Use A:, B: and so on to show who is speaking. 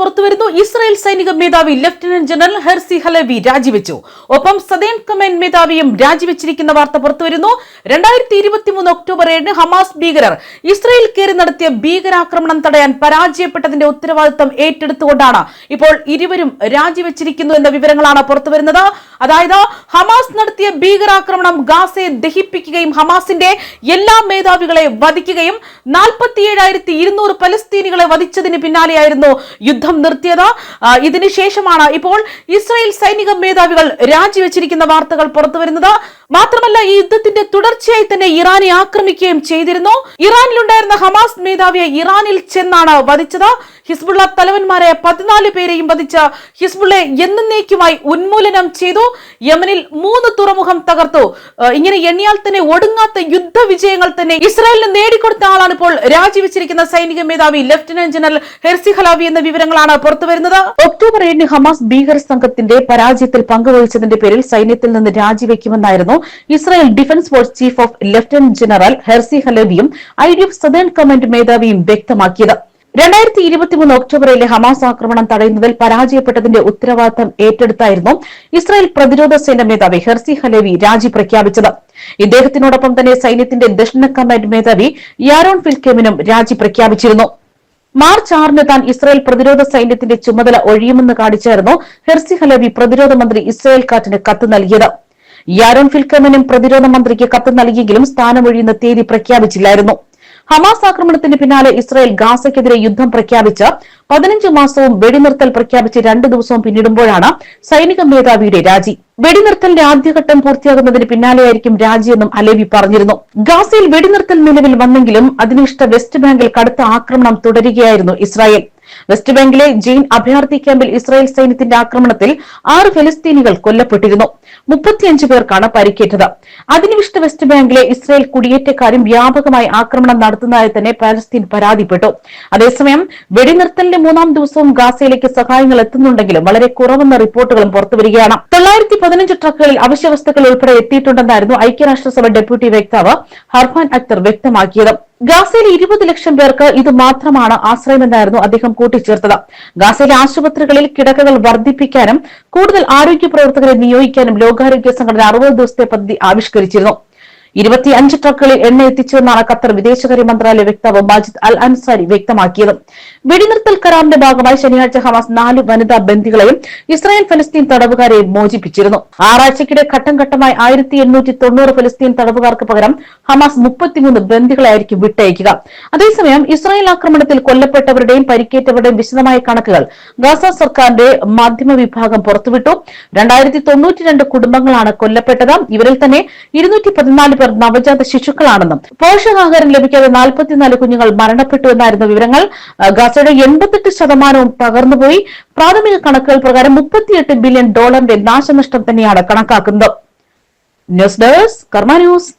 A: പുറത്തുവരുന്നു. ഇസ്രായേൽ സൈനിക മേധാവി ലഫ്റ്റനന്റ് ജനറൽ ഹെർസി ഹലവി രാജിവെച്ചു. ഒപ്പം സദേൺ കമാൻഡ് മേധാവിയും രാജിവെച്ചിരിക്കുന്ന വാർത്ത പുറത്തുവരുന്നു. രണ്ടായിരത്തി ഇരുപത്തിമൂന്ന് ഒക്ടോബർ ഏഴിന് ഹമാസ് ഭീകരർ ഇസ്രായേൽ കയറി നടത്തിയ ഭീകരാക്രമണം തടയാൻ പരാജയപ്പെട്ടതിന്റെ ഉത്തരവാദിത്തം ഏറ്റെടുത്തുകൊണ്ടാണ് ഇപ്പോൾ ഇരുവരും രാജിവെച്ചിരിക്കുന്നു എന്ന വിവരങ്ങളാണ് പുറത്തുവരുന്നത്. അതായത് ഹമാസ് നടത്തിയ ഭീകരാക്രമണം ഗാസയെ ദഹിപ്പിക്കുകയും ഹമാസിന്റെ എല്ലാ മേധാവികളെ വധിക്കുകയും നാൽപ്പത്തിയേഴായിരത്തി ഇരുന്നൂറ് പലസ്തീനികളെ വധിച്ചതിന് പിന്നാലെയായിരുന്നു യുദ്ധം നിർത്തിയത്. ആ, ഇതിനുശേഷമാണ് ഇപ്പോൾ ഇസ്രായേൽ സൈനിക മേധാവികൾ രാജിവെച്ചിരിക്കുന്ന വാർത്തകൾ പുറത്തുവരുന്നത്. മാത്രമല്ല ഈ യുദ്ധത്തിന്റെ തുടർച്ചയായി തന്നെ ഇറാനെ ആക്രമിക്കുകയും ചെയ്തിരുന്നു. ഇറാനിലുണ്ടായിരുന്ന ഹമാസ് മേധാവിയെ ഇറാനിൽ ചെന്നാണ് വധിച്ചത്. ഹിസ്ബുള്ള തലവന്മാരെ പതിനാല് പേരെയും വധിച്ച് ഹിസ്ബുള്ളെ എന്നേക്കുമായി ഉന്മൂലനം ചെയ്തു. യമനിൽ മൂന്ന് തുറമുഖം തകർത്തു. ഇങ്ങനെ എണ്ണിയാൽ തന്നെ ഒടുങ്ങാത്ത യുദ്ധ വിജയങ്ങൾ തന്നെ ഇസ്രായേലിന് നേടിക്കൊടുത്ത ആളാണ് ഇപ്പോൾ രാജിവെച്ചിരിക്കുന്ന സൈനിക മേധാവി ലഫ്റ്റനന്റ് ജനറൽ ഹെർസി ഹലാവി എന്ന വിവരങ്ങളാണ് പുറത്തുവരുന്നത് ഒക്ടോബർ ഏഴിന് ഹമാസ് ഭീകര സംഘത്തിന്റെ പരാജയത്തിൽ പങ്കുവഹിച്ചതിന്റെ പേരിൽ സൈന്യത്തിൽ നിന്ന് രാജിവെക്കുമെന്നായിരുന്നു Israel defence force chief of lieutenant general Herzi ഹലവിയും I D F southern command മേധാവിയും വ്യക്തമാക്കിയത്. രണ്ടായിരത്തി ഇരുപത്തിമൂന്ന് ഒക്ടോബറിലെ ഹമാസ് ആക്രമണം തടയുന്നതിൽ പരാജയപ്പെട്ടതിന്റെ ഉത്തരവാദിത്തം ഏറ്റെടുത്തായിരുന്നു ഇസ്രായേൽ പ്രതിരോധ സേന മേധാവി ഹെർസി ഹലേവി രാജി പ്രഖ്യാപിച്ചത്. ഇദ്ദേഹത്തിനോടൊപ്പം തന്നെ സൈന്യത്തിന്റെ ദക്ഷിണ കമാൻഡ് മേധാവി യാരോൺ ഫിൽക്കേമിനും രാജി പ്രഖ്യാപിച്ചിരുന്നു. മാർച്ച് ആറിന് താൻ ഇസ്രായേൽ പ്രതിരോധ സൈന്യത്തിന്റെ ചുമതല ഒഴിയുമെന്ന് കാണിച്ചായിരുന്നു ഹെർസി ഹലേവി പ്രതിരോധ മന്ത്രി ഇസ്രായേൽ കാറ്റിന് കത്ത് നൽകിയത്. യാരോൺ ഫിൽക്കേമിനും പ്രതിരോധ മന്ത്രിക്ക് കത്ത് നൽകിയെങ്കിലും സ്ഥാനമൊഴിയുന്ന തീയതി പ്രഖ്യാപിച്ചില്ലായിരുന്നു. ഹമാസ് ആക്രമണത്തിന് പിന്നാലെ ഇസ്രായേൽ ഗാസയ്ക്കെതിരെ യുദ്ധം പ്രഖ്യാപിച്ച് പതിനഞ്ച് മാസവും വെടിനിർത്തൽ പ്രഖ്യാപിച്ച് രണ്ട് ദിവസവും പിന്നിടുമ്പോഴാണ് സൈനിക മേധാവിയുടെ രാജി. വെടിനിർത്തലിന്റെ ആദ്യഘട്ടം പൂർത്തിയാകുന്നതിന് പിന്നാലെയായിരിക്കും രാജിയെന്നും അലേവി പറഞ്ഞിരുന്നു. ഗാസയിൽ വെടിനിർത്തൽ നിലവിൽ വന്നെങ്കിലും അതിനിഷ്ട വെസ്റ്റ് ബാങ്കിൽ കടുത്ത ആക്രമണം തുടരുകയായിരുന്നു ഇസ്രായേൽ. വെസ്റ്റ് ബാങ്കിലെ ജെയിൻ അഭയാർത്ഥി ക്യാമ്പിൽ ഇസ്രായേൽ സൈന്യത്തിന്റെ ആക്രമണത്തിൽ ആറ് ഫലസ്തീനികൾ കൊല്ലപ്പെട്ടിരുന്നു. മുപ്പത്തിയഞ്ച് പേർക്കാണ് പരിക്കേറ്റത്. അധിനിവിഷ്ട വെസ്റ്റ് ബാങ്കിലെ ഇസ്രായേൽ കുടിയേറ്റക്കാരും വ്യാപകമായി ആക്രമണം നടത്തുന്നതായി തന്നെ പാലസ്തീൻ പരാതിപ്പെട്ടു. അതേസമയം വെടിനിർത്തലിന്റെ മൂന്നാം ദിവസവും ഗാസയിലേക്ക് സഹായങ്ങൾ എത്തുന്നുണ്ടെങ്കിലും വളരെ കുറവെന്ന റിപ്പോർട്ടുകളും പുറത്തുവരികയാണ് തൊള്ളായിരത്തി പതിനഞ്ച് ട്രക്കുകളിൽ അവശ്യവസ്തുക്കൾ ഉൾപ്പെടെ എത്തിയിട്ടുണ്ടെന്നായിരുന്നു ഐക്യരാഷ്ട്രസഭ ഡെപ്യൂട്ടി വക്താവ് ഹർഫാൻ അക്തർ വ്യക്തമാക്കിയത്. ഗാസയിൽ ഇരുപത് ലക്ഷം പേർക്ക് ഇത് മാത്രമാണ് ആശ്രയമെന്നായിരുന്നു അദ്ദേഹം കൂട്ടിച്ചേർത്തത്. ഗാസയിലെ ആശുപത്രികളിൽ കിടക്കകൾ വർദ്ധിപ്പിക്കാനും കൂടുതൽ ആരോഗ്യ പ്രവർത്തകരെ നിയോഗിക്കാനും ലോകാരോഗ്യ സംഘടന അറുപത് ദിവസത്തെ പദ്ധതി ആവിഷ്കരിച്ചിരുന്നു. ഇരുപത്തിയഞ്ച് ട്രക്കുകളിൽ എണ്ണ എത്തിച്ചുവെന്നാണ് ഖത്തർ വിദേശകാര്യ മന്ത്രാലയ വക്താവ് മാജിദ് അൽ അൻസാരി വ്യക്തമാക്കിയത്. വെടിനിർത്തൽ കരാറിന്റെ ഭാഗമായി ശനിയാഴ്ച ഹമാസ് നാല് വനിതാ ബന്ദികളെയും ഇസ്രായേൽ ഫലസ്തീൻ തടവുകാരെയും മോചിപ്പിച്ചിരുന്നു. ആറാഴ്ചക്കിടെ ഘട്ടം ഘട്ടമായി ആയിരത്തി എണ്ണൂറ്റി തൊണ്ണൂറ് ഫലസ്തീൻ തടവുകാർക്ക് പകരം ഹമാസ് മുപ്പത്തിമൂന്ന് ബന്ദികളായിരിക്കും വിട്ടയക്കുക. അതേസമയം ഇസ്രായേൽ ആക്രമണത്തിൽ കൊല്ലപ്പെട്ടവരുടെയും പരിക്കേറ്റവരുടെയും വിശദമായ കണക്കുകൾ ഗാസ സർക്കാരിന്റെ മാധ്യമ വിഭാഗം പുറത്തുവിട്ടു. രണ്ടായിരത്തി തൊണ്ണൂറ്റിരണ്ട് കുടുംബങ്ങളാണ് കൊല്ലപ്പെട്ടത്. ഇവരിൽ തന്നെ ഇരുന്നൂറ്റി പതിനാല് പേർ നവജാത ശിശുക്കളാണെന്നും പോഷകാഹാരം ലഭിക്കാതെ നാൽപ്പത്തിനാല് കുഞ്ഞുങ്ങൾ മരണപ്പെട്ടു എന്നായിരുന്നു വിവരങ്ങൾ. ആ, ഗാസയുടെ എൺപത്തെട്ട് ശതമാനവും തകർന്നുപോയി പ്രാഥമിക കണക്കുകൾ പ്രകാരം മുപ്പത്തിയെട്ട് ബില്യൺ ഡോളറിന്റെ നാശനഷ്ടം തന്നെയാണ് കണക്കാക്കുന്നത്. News desk Karma news.